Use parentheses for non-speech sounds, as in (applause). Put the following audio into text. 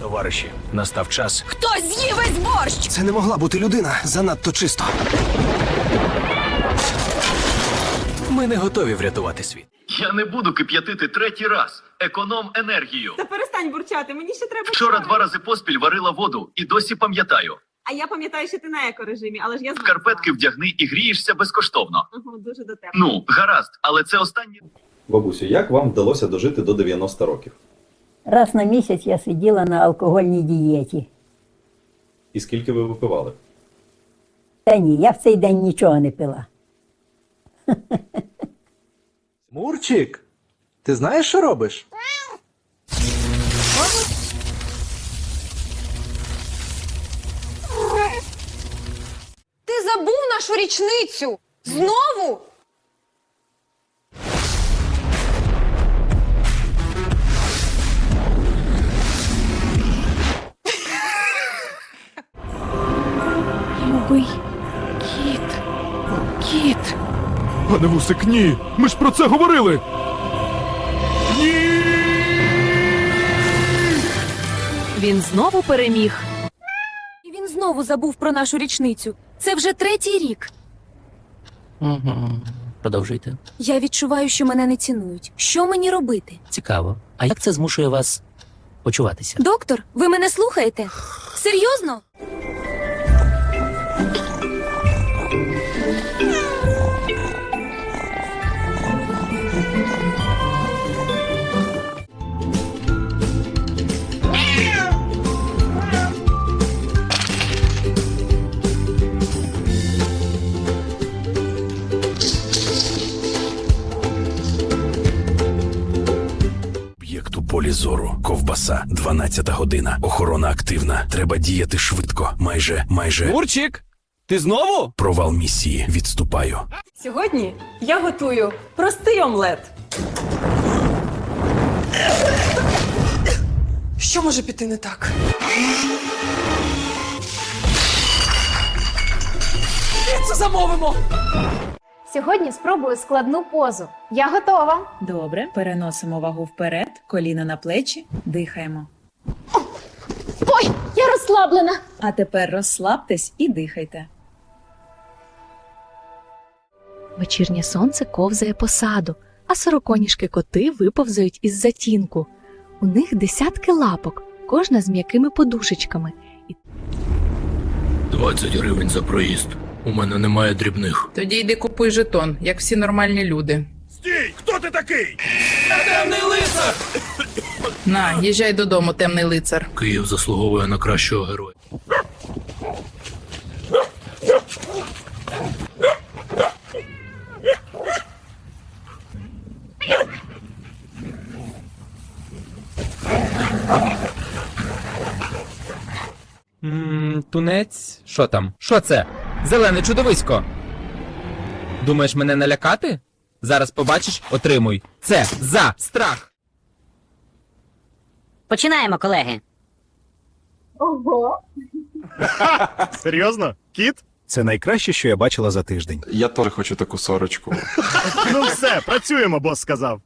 Товариші, настав час. Хтось з'їв весь борщ! Це не могла бути людина занадто чисто. Ми не готові врятувати світ. Я не буду кип'ятити третій раз. Економ енергію. Та перестань бурчати, мені ще треба. Вчора два рази поспіль варила воду і досі пам'ятаю. А я пам'ятаю, що ти на екорежимі, але ж я знаю. Шкарпетки вдягни і грієшся безкоштовно. Ага, дуже до тебе. Ну, гаразд, але це останнє. Бабусю, як вам вдалося дожити до 90 років? Раз на місяць я сиділа на алкогольній дієті. І скільки ви випивали? Та ні, я в цей день нічого не пила. (laughs) Мурчик, ти знаєш, що робиш? Ти забув нашу річницю! Знову? Любий кіт. Кіт. Пане Вусик, ні! Ми ж про це говорили! Він знову переміг. І він знову забув про нашу річницю. Це вже третій рік. Угу. Продовжуйте. Я відчуваю, що мене не цінують. Що мені робити? Цікаво. А як це змушує вас почуватися? Доктор, ви мене слухаєте? Серйозно? Полі. Ковбаса. 12 година. Охорона активна. Треба діяти швидко. Майже, майже. Мурчик! Ти знову? Провал місії. Відступаю. Сьогодні я готую простий омлет. Що може піти не так? Це замовимо! Сьогодні спробую складну позу. Я готова. Добре, переносимо вагу вперед, коліна на плечі, дихаємо. Ой, я розслаблена. А тепер розслабтесь і дихайте. Вечірнє сонце ковзає по саду, а сороконіжки коти виповзають із затінку. У них десятки лапок, кожна з м'якими подушечками. 20 гривень за проїзд. У мене немає дрібних. Тоді йди купуй жетон, як всі нормальні люди. Стій! Хто ти такий? Темний лицар! На, їжджай додому, темний лицар. Київ заслуговує на кращого героя. Тунець. Що там? Що це? Зелене чудовисько. Думаєш мене налякати? Зараз побачиш, отримуй. Це за страх. Починаємо, колеги. Ого. (laughs) Серйозно? Кіт? Це найкраще, що я бачила за тиждень. Я теж хочу таку сорочку. ну все, працюємо, бос сказав.